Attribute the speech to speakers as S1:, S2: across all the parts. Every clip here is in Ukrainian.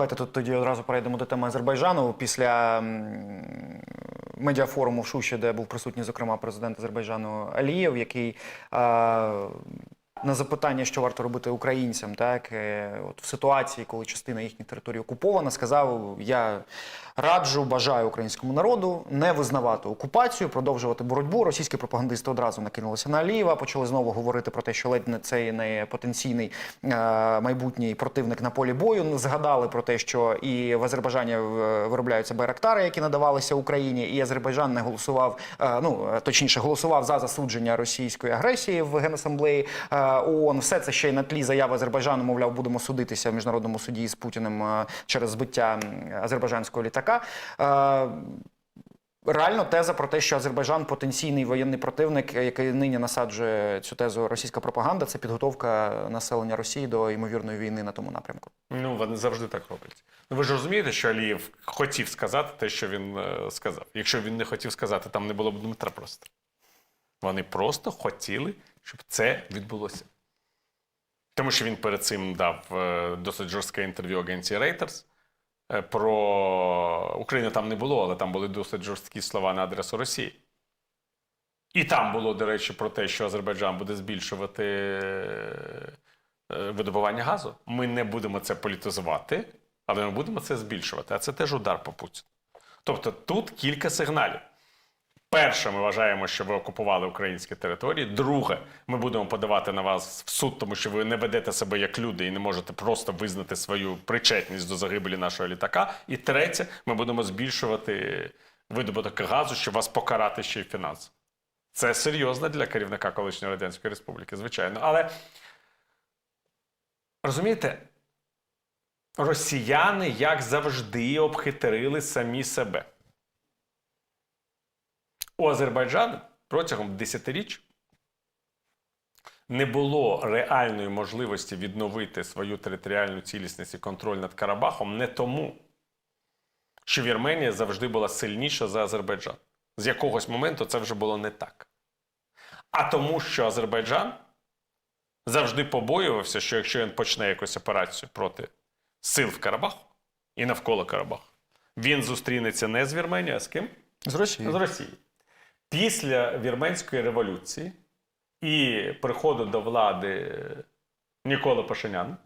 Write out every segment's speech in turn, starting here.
S1: Давайте тут тоді одразу перейдемо до теми Азербайджану. Після медіафоруму в Шуші, де був присутній, зокрема, президент Азербайджану Алієв, який на запитання, що варто робити українцям, так е, от в ситуації, коли частина їхньої території окупована, сказав: я раджу, бажаю українському народу не визнавати окупацію, продовжувати боротьбу. Російські пропагандисти одразу накинулися на Алієва, почали знову говорити про те, що ледь не цей не потенційний е, майбутній противник на полі бою. Згадали про те, що і в Азербайджані е, виробляються байрактари, які надавалися Україні, і Азербайджан не голосував, ну точніше, голосував за засудження російської агресії в генасамблеї ООН. Все це ще й на тлі заяви Азербайджану, мовляв, будемо судитися в міжнародному суді з Путіним е, через збиття азербайджанського літака. Е, Реально теза про те, що Азербайджан потенційний воєнний противник, е, який нині насаджує цю тезу російська пропаганда, це підготовка населення Росії до ймовірної війни на тому напрямку.
S2: Ну, вони завжди так роблять. Ну, ви ж розумієте, що Алієв хотів сказати те, що він сказав. Якщо він не хотів сказати, там не було б Дмитра просто. Вони просто хотіли, щоб це відбулося. Тому що він перед цим дав е, досить жорстке інтерв'ю агенції Reuters. Е, Про Україну там не було, але там були досить жорсткі слова на адресу Росії. І там було, до речі, про те, що Азербайджан буде збільшувати е, видобування газу. Ми не будемо це політизувати, але ми будемо це збільшувати. А це теж удар по Путіну. Тобто тут кілька сигналів. Перше, ми вважаємо, що ви окупували українські території. Друге, ми будемо подавати на вас в суд, тому що ви не ведете себе як люди і не можете просто визнати свою причетність до загибелі нашого літака. І третє, ми будемо збільшувати видобуток газу, щоб вас покарати ще й фінансово. Це серйозно для керівника колишньої Радянської Республіки, звичайно. Але розумієте, росіяни, як завжди, обхитрили самі себе. У Азербайджану протягом десятиріч не було реальної можливості відновити свою територіальну цілісність і контроль над Карабахом не тому, що Вірменія завжди була сильніша за Азербайджан. З якогось моменту це вже було не так. А тому, що Азербайджан завжди побоювався, що якщо він почне якусь операцію проти сил в Карабаху і навколо Карабаху, він зустрінеться не з Вірменією, а з ким?
S1: З Росії.
S2: з Росії. Після Вірменської революції і приходу до влади Ніколи Пашиняна,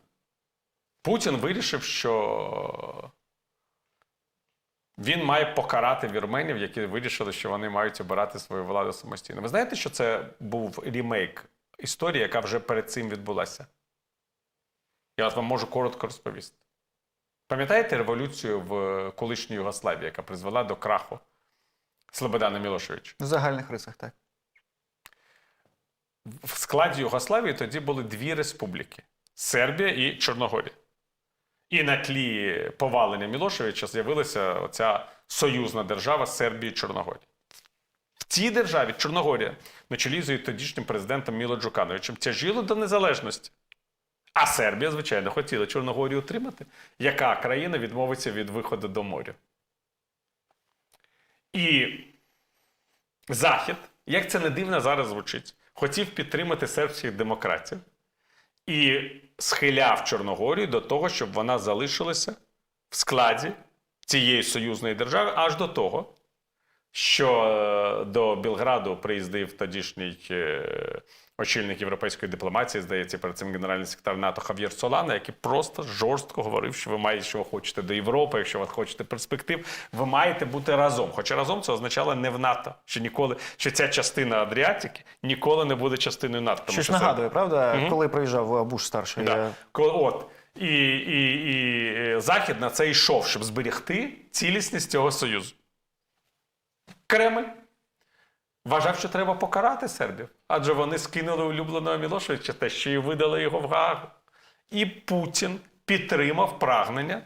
S2: Путін вирішив, що він має покарати вірменів, які вирішили, що вони мають обирати свою владу самостійно. Ви знаєте, що це був ремейк історії, яка вже перед цим відбулася? Я вам можу коротко розповісти. Пам'ятаєте революцію в колишній Югославії, яка призвела до краху Слободана Мілошевича?
S1: В загальних рисах, так.
S2: В складі Югославії тоді були дві республіки Сербія і Чорногорія. І на тлі повалення Мілошевича з'явилася оця союзна держава Сербії і Чорногорії. В цій державі Чорногорія на чолі з тодішнім президентом Міло Джукановичем тяжіло до незалежності. А Сербія, звичайно, хотіла Чорногорію утримати. Яка країна відмовиться від виходу до моря? І Захід, як це не дивно зараз звучить, хотів підтримати сербських демократів і схиляв Чорногорію до того, щоб вона залишилася в складі цієї союзної держави аж до того, що е, до Білграду приїздив тодішній е, очільник європейської дипломатії, здається, перед цим генеральний секретар НАТО Хав'єр Солана, який просто жорстко говорив, що ви маєте, що ви хочете до Європи, якщо ви хочете перспектив, ви маєте бути разом. Хоча разом це означало не в НАТО, що ніколи, що ця частина Адріатики ніколи не буде частиною НАТО. тому
S1: Щось
S2: що це-
S1: нагадує, правда,
S2: Мгм.
S1: коли приїжджав Буш старший.
S2: Да.
S1: е,
S2: Коли- От. І, і, і Захід на це йшов, щоб зберегти цілісність цього союзу. Кремль вважав, що треба покарати сербів, адже вони скинули улюбленого Мілошевича те, що і видали його в Гаагу. І Путін підтримав прагнення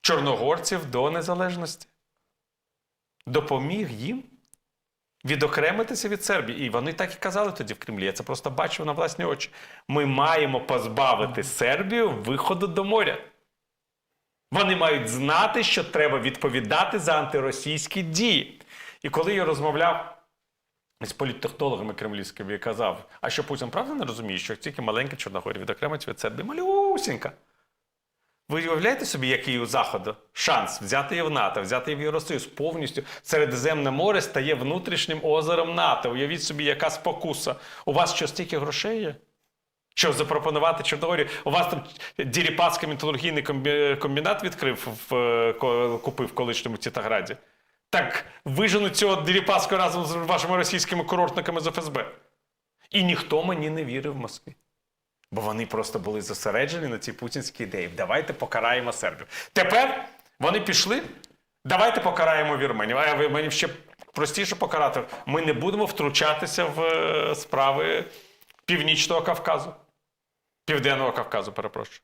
S2: чорногорців до незалежності. Допоміг їм відокремитися від Сербії. І вони так і казали тоді в Кремлі. Я це просто бачив на власні очі. Ми маємо позбавити Сербію виходу до моря. Вони мають знати, що треба відповідати за антиросійські дії. І коли я розмовляв з політтехнологами кремлівськими і казав, а що Путін правда не розуміє, що тільки маленька Чорногорія відокремить від Сербії, малюсінька. Ви уявляєте собі, який у Заходу шанс взяти її в НАТО, взяти її в Євросоюз повністю Середземне море стає внутрішнім озером НАТО. Уявіть собі, яка спокуса. У вас що стільки грошей є? Що запропонувати Чорногорії? У вас там Діріпацький металургійний комбінат відкрив, в, купив в колишньому Тітаграді. Так виженуть цього Діріпацького разом з вашими російськими курортниками з ФСБ. І ніхто мені не вірив в Москві. Бо вони просто були зосереджені на цій путінській ідеї. Давайте покараємо сербів. Тепер вони пішли. Давайте покараємо вірменів. А вірменів ще простіше покарати. Ми не будемо втручатися в е, справи Північного Кавказу. Південного Кавказу, перепрошую.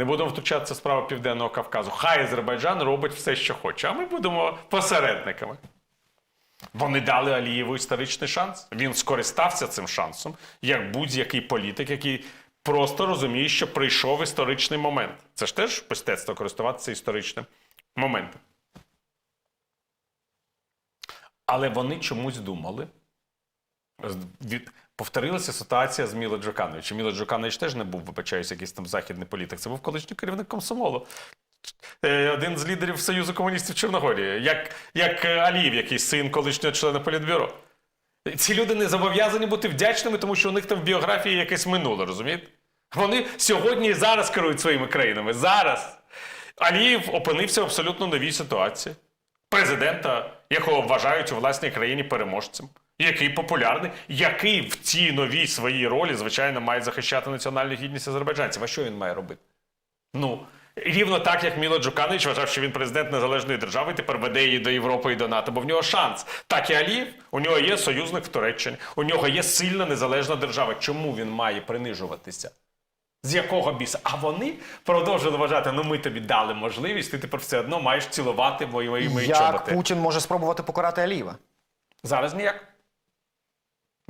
S2: Не будемо втручатися в справи Південного Кавказу. Хай Азербайджан робить все, що хоче, а ми будемо посередниками. Вони дали Алієву історичний шанс. Він скористався цим шансом, як будь-який політик, який просто розуміє, що прийшов історичний момент. Це ж теж мистецтво користуватися історичним моментом. Але вони чомусь думали. Від... Повторилася ситуація з Міло Джокановичем. Міло Джоканович теж не був, вибачаюсь, якийсь там західний політик. Це був колишній керівник комсомолу. Е, Один з лідерів Союзу комуністів Чорногорії, як, як е, Алієв, який син колишнього члена політбюро. Ці люди не зобов'язані бути вдячними, тому що у них там в біографії якесь минуле, розумієте? Вони сьогодні і зараз керують своїми країнами. Зараз. Алієв опинився в абсолютно новій ситуації. Президента, якого вважають у власній країні переможцем, який популярний, який в цій новій своїй ролі, звичайно, має захищати національну гідність азербайджанців. А що він має робити? Ну, рівно так, як Міло Джуканович вважав, що він президент незалежної держави, тепер веде її до Європи і до НАТО, бо в нього шанс. Так і Алієв, у нього є союзник в Туреччині, у нього є сильна незалежна держава. Чому він має принижуватися? З якого біса? А вони продовжили вважати: ну ми тобі дали можливість, ти тепер все одно маєш цілувати мої, мої, мої
S1: Як
S2: чоботи.
S1: Путін може спробувати покарати Алієва?
S2: Зараз ніяк.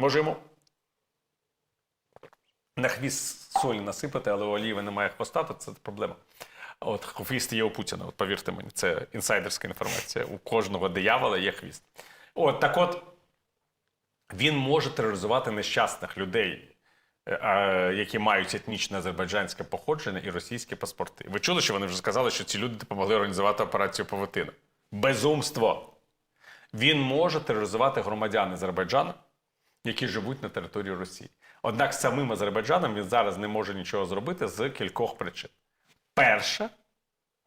S2: Може йому на хвіст солі насипати, але у Оліви немає хвоста, то це проблема. От хвіст є у Путіна, от повірте мені, це інсайдерська інформація. У кожного диявола є хвіст. От так от він може тероризувати нещасних людей, е, які мають етнічне азербайджанське походження і російські паспорти. Ви чули, що вони вже сказали, що ці люди допомогли організувати операцію Павутина? Безумство! Він може тероризувати громадян Азербайджану, які живуть на території Росії. Однак самим Азербайджаном він зараз не може нічого зробити з кількох причин. Перше,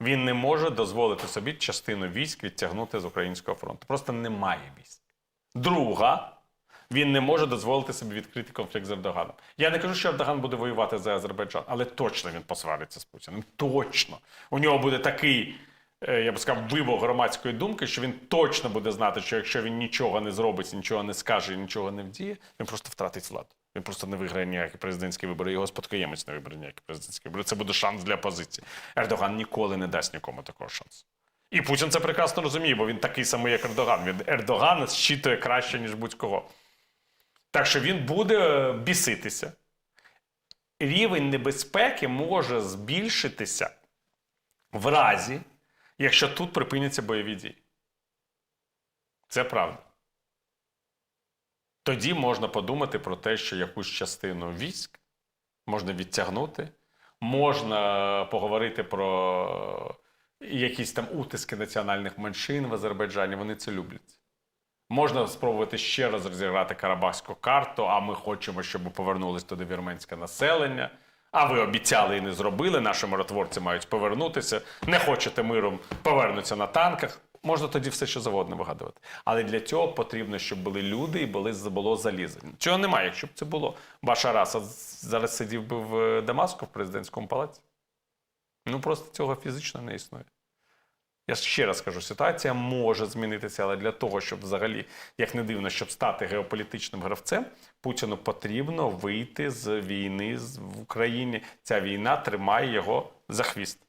S2: він не може дозволити собі частину військ відтягнути з українського фронту. Просто немає військ. Друга, він не може дозволити собі відкрити конфлікт з Ердоганом. Я не кажу, що Ердоган буде воювати за Азербайджан, але точно він посвариться з Путіним. Точно. У нього буде такий, я б сказав, вибух громадської думки, що він точно буде знати, що якщо він нічого не зробить, нічого не скаже нічого не вдіє, він просто втратить владу. Він просто не виграє ніякі президентські вибори, його спадкоємець не вибере ніякі президентські вибори. Це буде шанс для опозиції. Ердоган ніколи не дасть нікому такого шансу. І Путін це прекрасно розуміє, бо він такий самий, як Ердоган. Він Ердогана щитує краще, ніж будь-кого. Так що він буде біситися. Рівень небезпеки може збільшитися в разі, якщо тут припиняться бойові дії. Це правда. Тоді можна подумати про те, що якусь частину військ можна відтягнути, можна поговорити про якісь там утиски національних меншин в Азербайджані. Вони це люблять. Можна спробувати ще раз розіграти карабахську карту, а ми хочемо, щоб повернулось туди вірменське населення. А ви обіцяли і не зробили. Наші миротворці мають повернутися. Не хочете миром, повернуться на танках. Можна тоді все, що завгодно вигадувати. Але для цього потрібно, щоб були люди і були, було залізо. Чого немає. Якщо б це було, Башар Асад зараз сидів би в Дамаску в президентському палаці. Ну просто цього фізично не існує. Я ще раз кажу, ситуація може змінитися, але для того, щоб взагалі, як не дивно, щоб стати геополітичним гравцем, Путіну потрібно вийти з війни в Україні. Ця війна тримає його за хвіст.